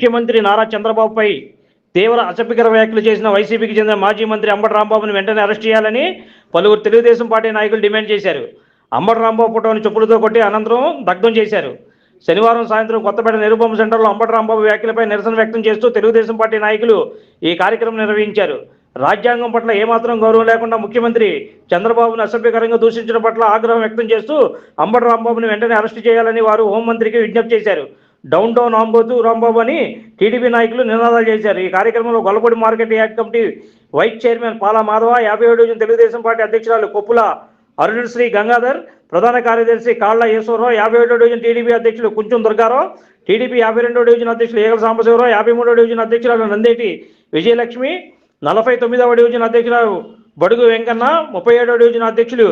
ముఖ్యమంత్రి నారా చంద్రబాబుపై తీవ్ర అసభ్యకర వ్యాఖ్యలు చేసిన వైసీపీకి చెందిన మాజీ మంత్రి అంబటి రాంబాబును వెంటనే అరెస్ట్ చేయాలని పలువురు తెలుగుదేశం పార్టీ నాయకులు డిమాండ్ చేశారు. అంబటి రాంబాబు ఫోటోను చెప్పులతో కొట్టి అనంతరం దగ్ధం చేశారు. శనివారం సాయంత్రం కొత్తపేట నిరుపమ సెంటర్లో అంబటి రాంబాబు వ్యాఖ్యలపై నిరసన వ్యక్తం చేస్తూ తెలుగుదేశం పార్టీ నాయకులు ఈ కార్యక్రమం నిర్వహించారు. రాజ్యాంగం పట్ల ఏమాత్రం గౌరవం లేకుండా ముఖ్యమంత్రి చంద్రబాబును అసభ్యకరంగా దూషించడం పట్ల ఆగ్రహం వ్యక్తం చేస్తూ అంబటి రాంబాబును వెంటనే అరెస్ట్ చేయాలని వారు హోంమంత్రికి విజ్ఞప్తి చేశారు. డౌన్ డౌన్ రాంబోతు రాంబాబు అని టీడీపీ నాయకులు నినాదాలు చేశారు. ఈ కార్యక్రమంలో Gollapudi market yard committee vice chairman Pala Madhava యాభై ఏడు తెలుగుదేశం పార్టీ అధ్యక్షురాలు కొప్పుల అరుణశ్రీ గంగాధర్ ప్రధాన కార్యదర్శి కాళ్ళ ఈశ్వరరావు యాభై ఏడో డివిజన్ టీడీపీ అధ్యక్షులు కుంచుం దుర్గారావు టీడీపీ యాభై రెండో డివిజన్ అధ్యక్షులు ఏగల సాంబశివరావు యాభై మూడో డివిజన్ అధ్యక్షురాలు నందేటి విజయలక్ష్మి నలభై తొమ్మిదవ డివిజన్ అధ్యక్షురాలు బడుగు వెంకన్న ముప్పై ఏడో డివిజన్ అధ్యక్షులు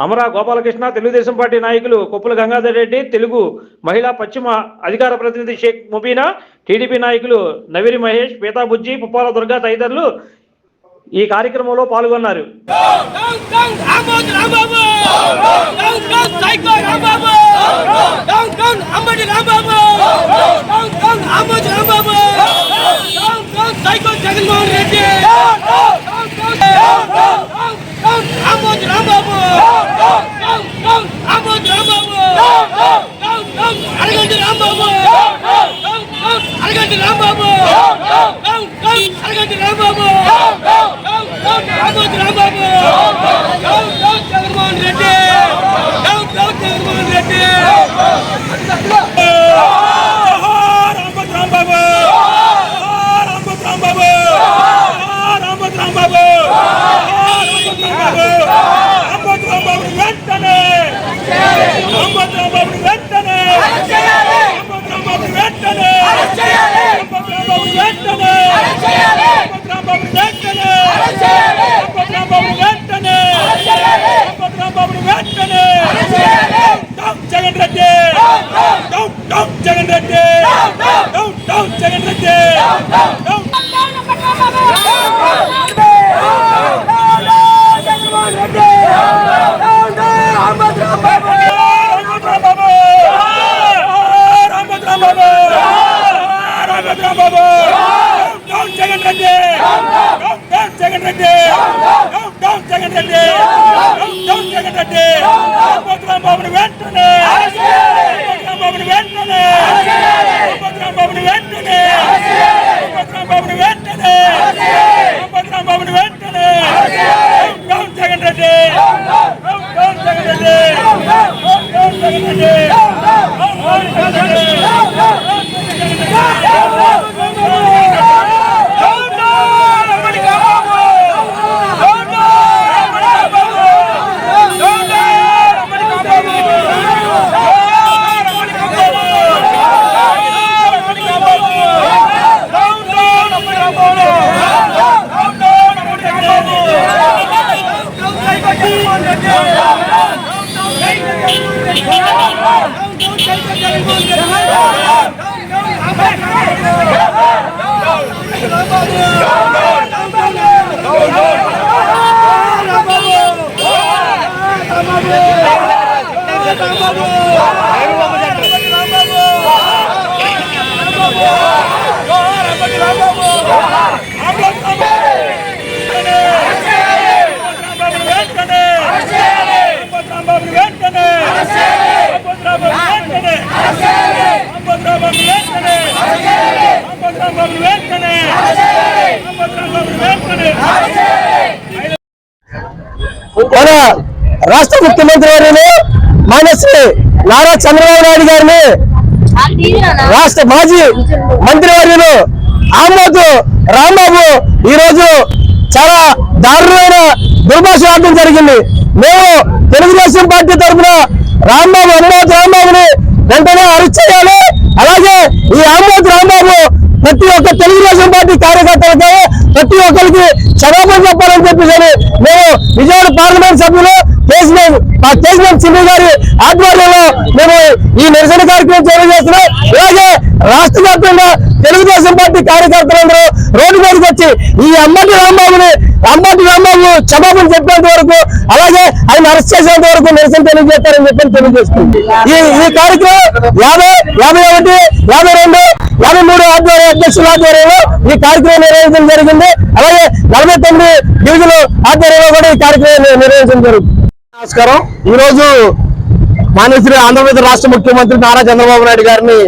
అమరా గోపాలకృష్ణ తెలుగుదేశం పార్టీ నాయకులు కొప్పుల గంగాధర్ రెడ్డి తెలుగు మహిళా పశ్చిమ అధికార ప్రతినిధి షేక్ ముబీనా టీడీపీ నాయకులు నవిరి మహేష్ పీతాబుజ్జి పుప్పాల దుర్గా తదితరులు ఈ కార్యక్రమంలో పాల్గొన్నారు. Down, అరగండి Rambabu అరగండి Rambabu Jagan Reddy. Down down Jagan Reddy. Down down Jagan Reddy. వెంటనే రాంబత్ రాంబాబుని వెంటనే రాంబత్ రాంబాబుని వెంటనే రాంబత్ రాంబాబుని వెంటనే రాంబత్ రాంబాబుని వెంటనే down down Jagan Reddy down down Jagan Reddy down down Jagan Reddy down down Jagan Reddy మన రాష్ట్ర ముఖ్యమంత్రి గారిని మానశ్రీ నారా చంద్రబాబు నాయుడు గారిని రాష్ట్ర మాజీ మంత్రి వర్యులు ఆమోద్ రాంబాబు ఈ రోజు చాలా దారుణమైన దుర్భాషలాడడం జరిగింది. మేము తెలుగుదేశం పార్టీ తరఫున రాంబాబు అనుమోద్ రాంబాబుని వెంటనే అరెస్ట్ చేయాలి. అలాగే ఈ ఆమోద్ రాంబాబు ప్రతి ఒక్క తెలుగుదేశం పార్టీ కార్యకర్తలకి ప్రతి ఒక్కరికి క్షమాపణ చెప్పాలని చెప్పేసి మేము విజయవాడ పార్లమెంట్ సభ్యులు కేసీఆర్ కేసీఆర్ సింధు గారి ఆధ్వర్యంలో మేము ఈ నిరసన కార్యక్రమం తెలియజేస్తున్నాం అలాగే రాష్ట్ర వ్యాప్తంగా తెలుగుదేశం పార్టీ కార్యకర్తలందరూ రోడ్డు మీదకి వచ్చి ఈ అమ్మటి రాంబాబుని అంబటి రాంబాబు క్షమాపణ చెప్పేంత వరకు అలాగే ఆయన అరెస్ట్ చేసేంత వరకు నిరసన తెలియజేస్తారని చెప్పి తెలియజేస్తుంది ఈ ఈ కార్యక్రమం యాభై యాభై ఒకటి యాభై రెండు యాభై మూడు ఆధ్వర్య అధ్యక్షుల ఆధ్వర్యంలో ఈ కార్యక్రమం నిర్వహించడం జరిగింది. అలాగే నలభై తొమ్మిది డివిజన్ ఆధ్వర్యంలో కూడా ఈ కార్యక్రమం నిర్వహించడం జరుగుతుంది. నమస్కారం. ఈ రోజు మాన్యశ్రీ ఆంధ్రప్రదేశ్ రాష్ట్ర ముఖ్యమంత్రి నారా చంద్రబాబు నాయుడు గారిని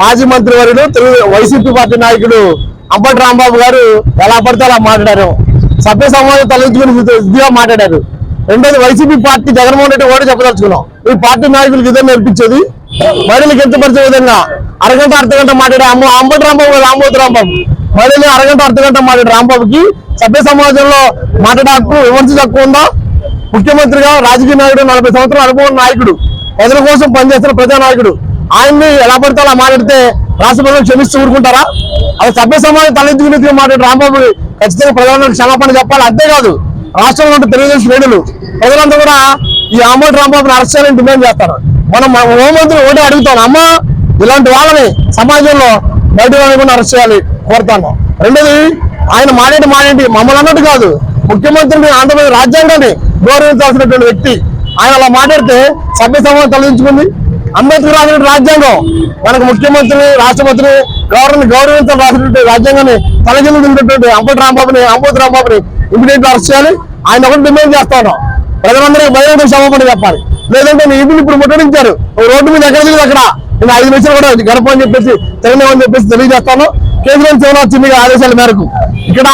మాజీ మంత్రి వర్యుడు తెలుగు వైసీపీ పార్టీ నాయకుడు అంబటి రాంబాబు గారు ఎలా పడితే అలా మాట్లాడారు. సభ్య సమాజం తలెత్తుకుని ఇదిగా మాట్లాడారు. రెండోది వైసీపీ పార్టీ జగన్మోహన్ రెడ్డి కూడా చెప్పదలుచుకున్నాం. ఈ పార్టీ నాయకులకు ఇదే నేర్పించేది. మహిళలకు ఎంతపరిచే విధంగా అరగంట అర్ధగంట మాట్లాడే అమ్మ అంబటి రాంబాబు కదా అంబోతి రాంబాబు. మళ్ళీ అరగంట అర్ధగంట మాట్లాడే రాంబాబుకి సభ్య సమాజంలో మాట్లాడే హక్కు విమర్శ హక్కు ఉందా? ముఖ్యమంత్రిగా రాజకీయ నాయకుడు నలభై సంవత్సరాల అనుభవం నాయకుడు ప్రజల కోసం పనిచేస్తున్న ప్రజా నాయకుడు ఆయన్ని ఎలా పడితే అలా మాట్లాడితే రాష్ట్ర ప్రజలు క్షమిస్తూ ఊరుకుంటారా? అది సభ్య సమాజం తలెత్తుకుని మాట్లాడే రాంబాబు ఖచ్చితంగా ప్రజలకు క్షమాపణ చెప్పాలి. అంతేకాదు రాష్ట్రంలో ఉన్న తెలుగుదేశం శ్రేణులు ప్రజలంతా కూడా ఈ అమ్మటి రాంబాబుని అరెస్ట్ చేయాలని డిమాండ్ చేస్తారు. మనం హోంమంత్రి ఒకటే అడుగుతాను అమ్మ ఇలాంటి వాళ్ళని సమాజంలో బయట వాళ్ళని అరెస్ట్ చేయాలి కోరుతాను. రెండోది ఆయన మానేటి మానేటి మమ్మల్ని అన్నట్టు కాదు. ముఖ్యమంత్రిని ఆంధ్రప్రదేశ్ రాజ్యాంగాన్ని గౌరవించాల్సినటువంటి వ్యక్తి. ఆయన అలా మాట్లాడితే సభ్య సమాజం తొలగించుకుంది అంబేద్కర్ రాసిన రాజ్యాంగం మనకు ముఖ్యమంత్రిని రాష్ట్రపతిని గవర్నర్ని గౌరవించాలని రాసినటువంటి రాజ్యాంగాన్ని తలకిందుకున్నటువంటి అంబటి రాంబాబుని అంబోతి రాంబాబుని ఇమీడియట్ అరెస్ట్ చేయాలి. ఆయన ఒకటి డిమాండ్ చేస్తాను ప్రజలందరూ ప్రజలందరికీ బహిరంగ క్షమాపణ చెప్పాలి. లేదంటే మీ ఇప్పుడు ముట్టడించారు. ఓ రోడ్డు మీద ఎక్కడ దిగుదు అక్కడ? నేను ఐదు నిమిషాలు కూడా గడపని చెప్పేసి తెలియని చెప్పేసి తెలియజేస్తాను. కేంద్రం చివరి చిన్న ఆదేశాల మేరకు. ఇక్కడ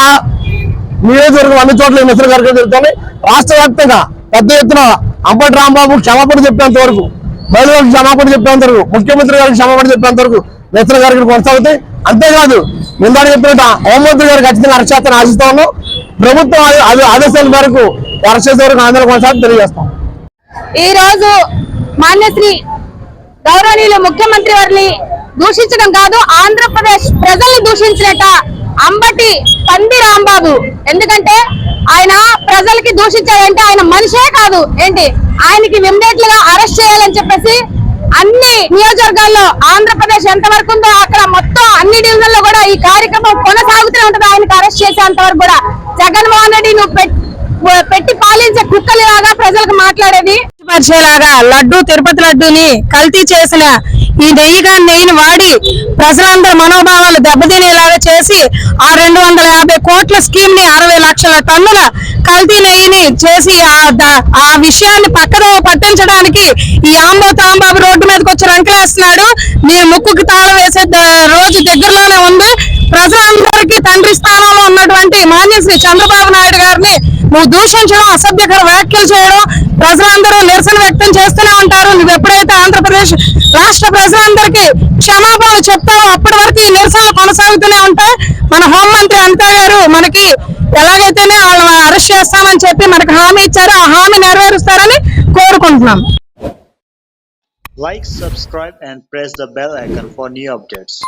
నియోజకవర్గం అన్ని చోట్ల ఈ నిరసన కార్యక్రమం జరుగుతుంది. రాష్ట్ర వ్యాప్తంగా పెద్ద ఎత్తున అంబటి రాంబాబు క్షమాపణ చెప్పేంత వరకు మహిళలకు క్షమాపణ చెప్పేంత వరకు ముఖ్యమంత్రి గారికి క్షమాపణ చెప్పేంత వరకు నిరసన కార్యక్రమం కొనసాగుతాయి. అంతేకాదు నిందాడు చెప్పినట్టు హోంమంత్రి గారు ఖచ్చితంగా అరెస్ట్ ఆశిస్తాను. ఆశిస్తా ఉన్నాం ప్రభుత్వం ఆదేశాల మేరకు అరెస్ట్ చేసే వరకు ఆందోళన కొనసాగుతుంది తెలియజేస్తాం ఈ రోజు మాన్యశ్రీ గౌరవనీయులు ముఖ్యమంత్రి వారిని దూషించడం కాదు ఆంధ్రప్రదేశ్ ప్రజల్ని దూషించినట అంబటి పంది రాంబాబు. ఎందుకంటే ఆయన ప్రజలకి దూషించాడంటే ఆయన మనిషే కాదు. ఏంటి? ఆయనకి ఇమ్మీడియట్గా అరెస్ట్ చేయాలని చెప్పేసి అన్ని నియోజకవర్గాల్లో ఆంధ్రప్రదేశ్ ఎంత వరకు ఉందో అక్కడ మొత్తం అన్ని డివిజన్లో కూడా ఈ కార్యక్రమం కొనసాగుతూనే ఉంటుంది. ఆయనకి అరెస్ట్ చేసేంత వరకు కూడా. జగన్మోహన్ రెడ్డి నువ్వు పెట్టి పాలించే కుక్కలు లాగా ప్రజలకు మాట్లాడేది పరిచేలాగా లడ్డు తిరుపతి లడ్డూని కల్తీ చేసిన ఈ నెయ్యిగా నెయ్యిని వాడి ప్రజలందరి మనోభావాలు దెబ్బతినేలాగా చేసి ఆ రెండు వందల యాభై కోట్ల స్కీమ్ని అరవై లక్షల టన్నుల కల్తీ నెయ్యిని చేసి ఆ ఆ విషయాన్ని పక్కన పట్టించడానికి ఈ ఆంబో తాంబాబు రోడ్డు మీదకి వచ్చి రంకెలేస్తున్నాడు. మీ ముక్కుకి తాళం వేసే రోజు దగ్గరలోనే ఉంది. ప్రజలందరికీ తండ్రి స్థానంలో ఉన్నటువంటి మాన్యశ్రీ చంద్రబాబు నాయుడు గారిని నువ్వు దూషించడం అసభ్యకర వ్యాఖ్యలు చేయడం ప్రజలందరూ నిరసన వ్యక్తం చేస్తూనే ఉంటారు. నువ్వు ఎప్పుడైతే ఆంధ్రప్రదేశ్ రాష్ట్ర ప్రజలందరికీ క్షమాపణలు చెప్తావో అప్పటి వరకు ఈ నిరసనలు కొనసాగుతూనే ఉంటాయి. మన హోంమంత్రి అనితా గారు మనకి ఎలాగైతేనే వాళ్ళని అరెస్ట్ చేస్తామని చెప్పి మనకు హామీ ఇచ్చారో. ఆ హామీ నెరవేరుస్తారని కోరుకుంటున్నాం. Like subscribe and press the bell icon for new updates